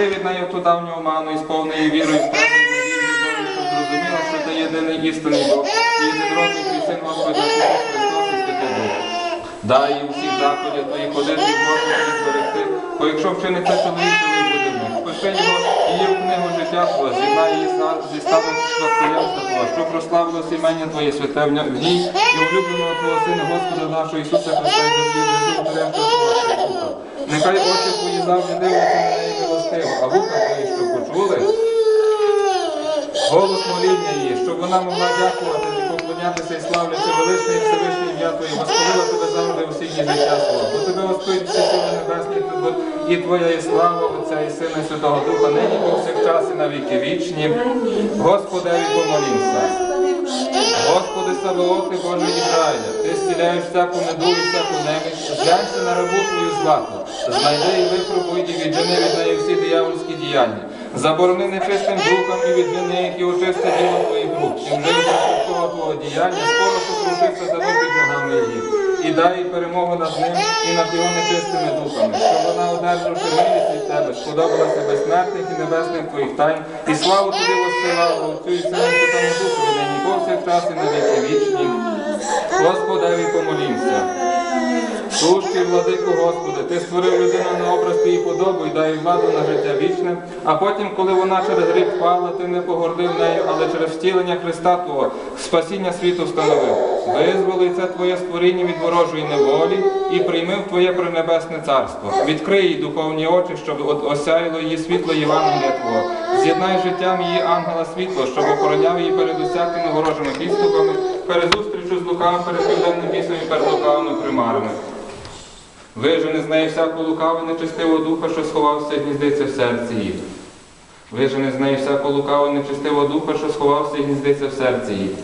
Відведи від неї ту давню оману і її вірою в і щоб зрозуміла, що ти єдиний істинний Бог, і єдинородний син Господь Ісус Христос і Святий Дух. Дай їй усіх заходів твоїх ходити і і зберегти, бо якщо вчиниться чоловік, то не буде в. Спиши його і є в книгу життя Твого, з'єднай її з- зі ставом спадкоємства Твого, щоб прославилося імення Твоє святе в ній і улюбленого Твого Сина, Господа нашого Ісуса Христа і завжди Твого. Нехай очі Твої завжди дивляться на неї милостиво, а вуха Твої, що почули, голос моління її, щоб вона могла дякувати і поклонятися і славлячи величне і Всевишнє ім'я Твоє, восхвалила тебе завжди у всі дні життя свого. Бо тебе всі сили небесні, і Твоя є слава Отця і Сина і Святого Духа, нині повсякчас і на віки вічні. Господеві помолімся. Господи Саваоти, Боже Ізраїля, Ти зціляєш всяку недугу і всяку немість, зглянься на рабу Твою злату, знайди і випробуй і віджени від неї всі диявольські діяння. Заборони нечистим духом і віджени їх і очисти діло Твоїх рук. І вже від того Твого діяння скоро сокрушиться за під ногами її. І дай перемогу над ним і над його нечистими духами, щоб вона, одержавши милість від тебе, сподобалася безсмертних і небесних твоїх тайн, і славу тобі воссилала Отцю і Сину Святому Духові, нині повсякчас і на віки вічні. Господеві помолімся. Сущий, владико Господи, Ти створив людину на образ Твій подобу і дай владу на життя вічне, а потім, коли вона через гріх впала, ти не погордив нею, але через втілення Христа Твого спасіння світу встановив. Визволи це Твоє створіння від ворожої неволі і прийми в Твоє пренебесне царство. Відкрий їй духовні очі, щоб осяяло її світло Євангелія Твого. З'єднай життям її ангела світло, щоб охороняв її перед усякими ворожими підступами, перед зустрічю з лукавим, перед південним бісом і перед лукавими примарами. Вижени з неї всяку лукаву нечистиву духа, що сховався і гніздиться в серці її. Вижени з неї всяку лукаву нечистиву духа, що сховався і гніздиться в серці її.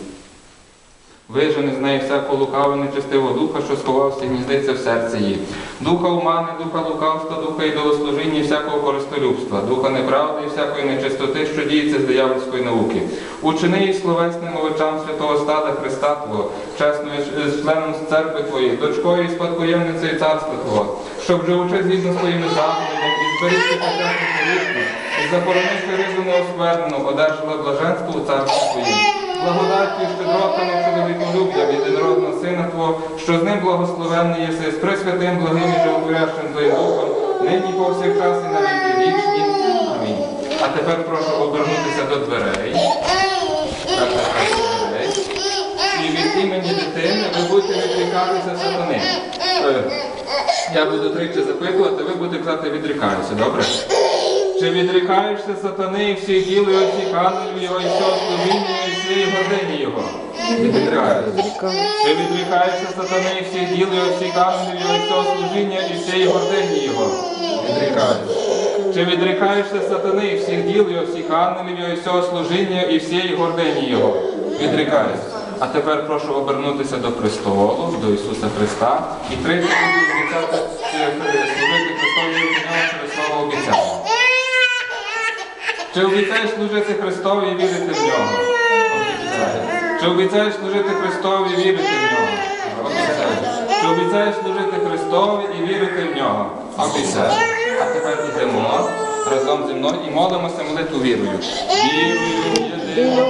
Вижени з неї всяку лукаву нечистиву духа, що сховався і гніздиться в серці її. Духа умани, духа лукавства, духа ідолослужіння і всякого користолюбства, духа неправди і всякої нечистоти, що діється з диявольської науки. Учини її словесним овочам святого стада Христа Твого, чесною членом церкви Твоєї, дочкою і спадкоємницею царства Твого, щоб живучи згідно своїми заповідями і зберігши початку повічну, і захоронивши ризу неосквернену, одержала блаженство у царстві Твоїм. Благодаттю і щедротами чоловіколюб'я від єдинородного Сина Твого, що з ним благословенний єси, з пресвятим, благим і животворящим Твоїм Духом, нині повсякчас і на віки вічні. Амінь. А тепер прошу обернутися до дверей. І від імені дитини ви будете відрікатися сатани. Е, Я буду тричі запитувати, ви будете казати відрікаюся, добре? Чи відрікаєшся сатани і всіх діл і всіх ангелів і всього служіння, всієї гордині його? Відрікаюся. Чи відрікаєшся сатани і всіх діл і всіх ангелів його, і всього служіння, і всієї гордині його? Відрікаюся. Чи відрікаєшся сатани і всіх діл і всіх ангелів його, і всього служіння, і всієї гордині його? Відрікаюся. А тепер прошу обернутися до престолу, до Ісуса Христа, і буду обіцяти е, служити Христові нього через слово обіцяння. Чи обіцяєш служити Христові і вірити в нього? Чи обіцяєш служити Христові і вірити в нього? Обіцяю. Чи обіцяєш служити Христові і вірити в нього? Обіцяю. А тепер йдемо разом зі мною і молимося молитву вірою. Вірую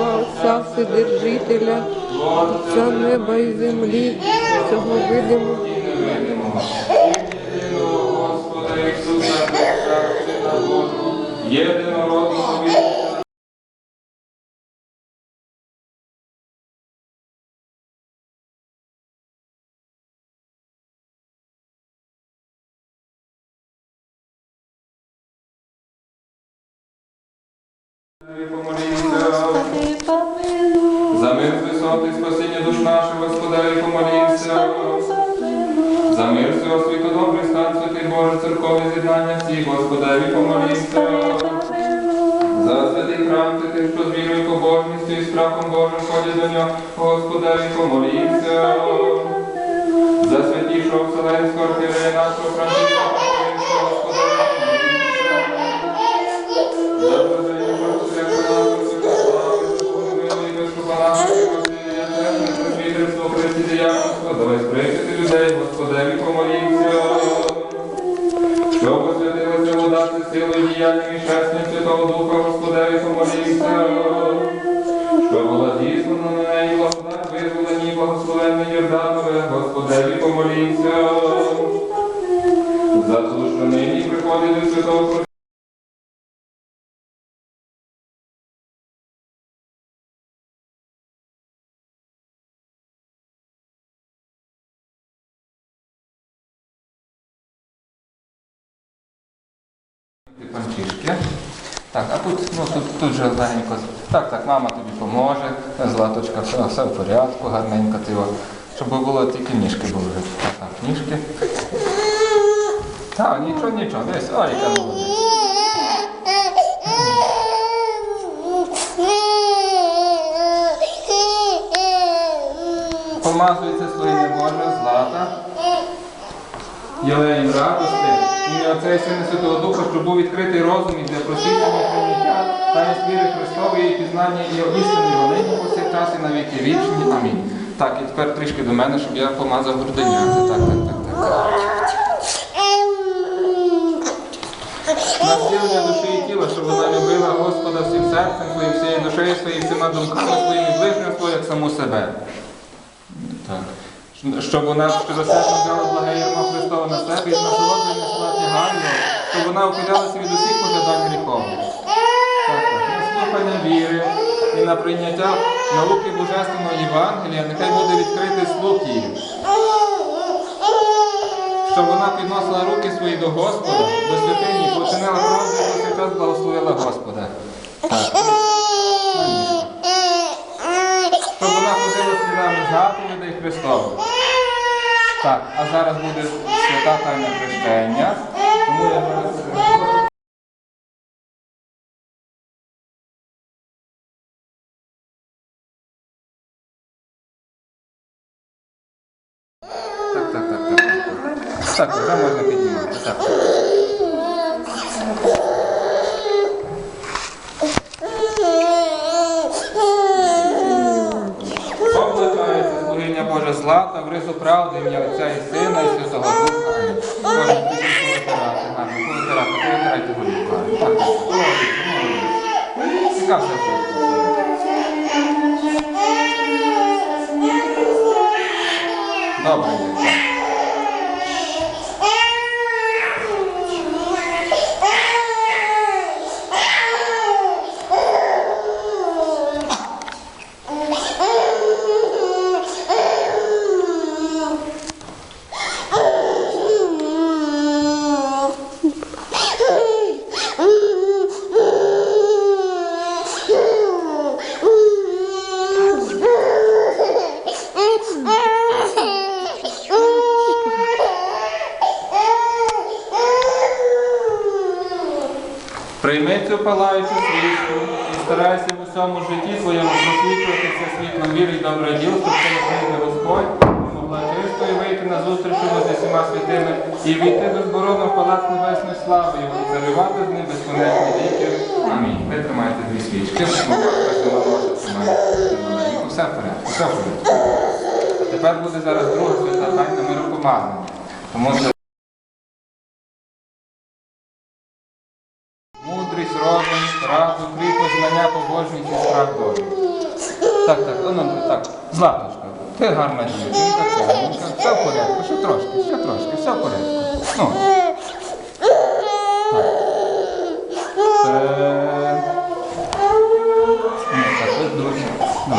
Отця Вседержителя, Отця неба і землі, всього видимого. За мир висоти, спасіння душ наших, Господеві, помолімся. За мир всього світу, добрий стан, святий Боже, церковне з'єднання всіх, Господеві, помолімся. За святий храм, святих, що з вірою, побожністю і страхом Божим ходять до нього, Господеві, помолімся. За святішого Вселенського архірея нашого Франциска, до святого Панчішки. Так, а тут, ну, тут, тут же легенько. Так, так, мама тобі поможе. Златочка, все, все в порядку, гарненько ти. Щоб було тільки ніжки були. Так, так, ніжки. Так, нічого, нічого. Десь, ой, яка. Помазується своїми Боже, злата. Єлеєм радости, ім'я Отця і Сина і Святого Духа, щоб був відкритий розум і для просвітлення прийняття, таїнств віри Христової і пізнання і істини волині по всіх час і на віки вічні. Амінь. Так, і тепер трішки до мене, щоб я помазав груденяти. Так, так, так, так. На зцілення душі і тіла, щоб вона любила Господа всім серцем своїм, всією душею своєю, всіма думками своїми ближнім своїм, як саму себе. Так. Щоб вона щиросердно взяла благе ярмо Христова на себе і з насолодою несла тягарню, щоб вона ухилялася від усіх пожадань гріховних. Так, так. На слухання віри і на прийняття науки Божественного Євангелія, нехай буде відкритий слух її. Щоб вона підносила руки свої до Господа, до святині, починила правду і повсякчас благословила Господа. Щоб вона ходила слідами заповідей Христових. Так, а зараз буде свята тайна хрещення. Тому я зараз. Так. Вже можна піднімати. Так. Облачається слугиня Злата, в ризу правди, ім'я Отця і Сина, і Святого Духа. Боже, будемо повитирати, гарно, повитирати, повитирайте голівку. Так, так, молодець, тут? Добре, Прийми цю палаючу свічку і старайся в усьому житті твоєму просвітлюватися світлом віри і доброго діл, щоб ти прийде Господь, і могла чистою вийти на зустріч йому зі всіма святими і війти безборонно в палац небесної слави і царювати з ним безконечні віки. Амінь. Ви тримаєте дві свічки. Все в порядку, все в порядку. А тепер буде зараз друга свята тайна миропомазання. Тому що Мудрість, розум, раду, кріпость, знання, побожність і страх Божий. Так, так, ну, ну, так, Златочка, ти гарна дівчинка, чарівненька, все в порядку, ще трошки, ще трошки, все в порядку. Ну. Так. Все. ну, так, ось друзі. Ну.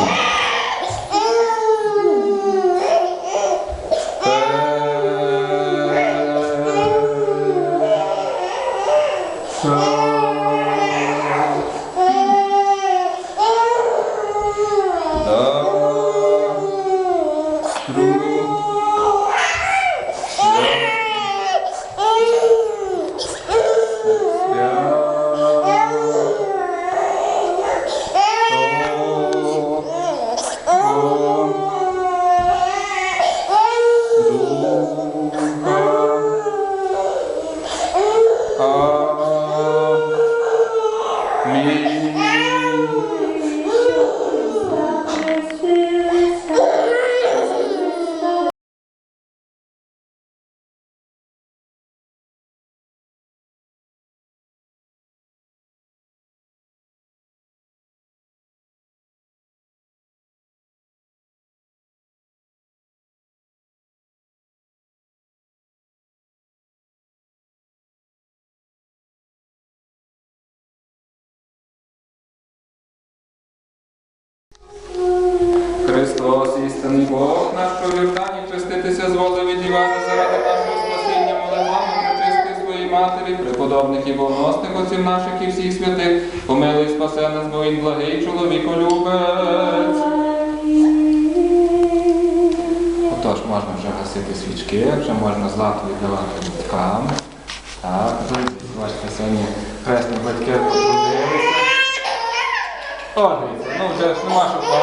Христос, істинний Бог, наш що в Йордані хреститися зволив від Івана заради нашого спасіння, молитвами причисти своїй матері, преподобних і повносних отців наших і всіх святих, помилуй спасе нас, бо він благий чоловіколюбець. Отож, можна вже гасити свічки, вже можна злато віддавати діткам. Так, бачите, сьогодні хресні батьки потрудилися. О, дивіться, ну вже ж нема що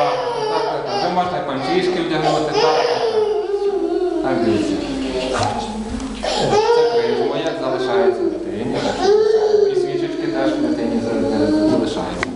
вже можна пальчишки вдягнути, так. Так дивіться. Це призма, як залишається дитині. І свічечки теж в дитині залишаються.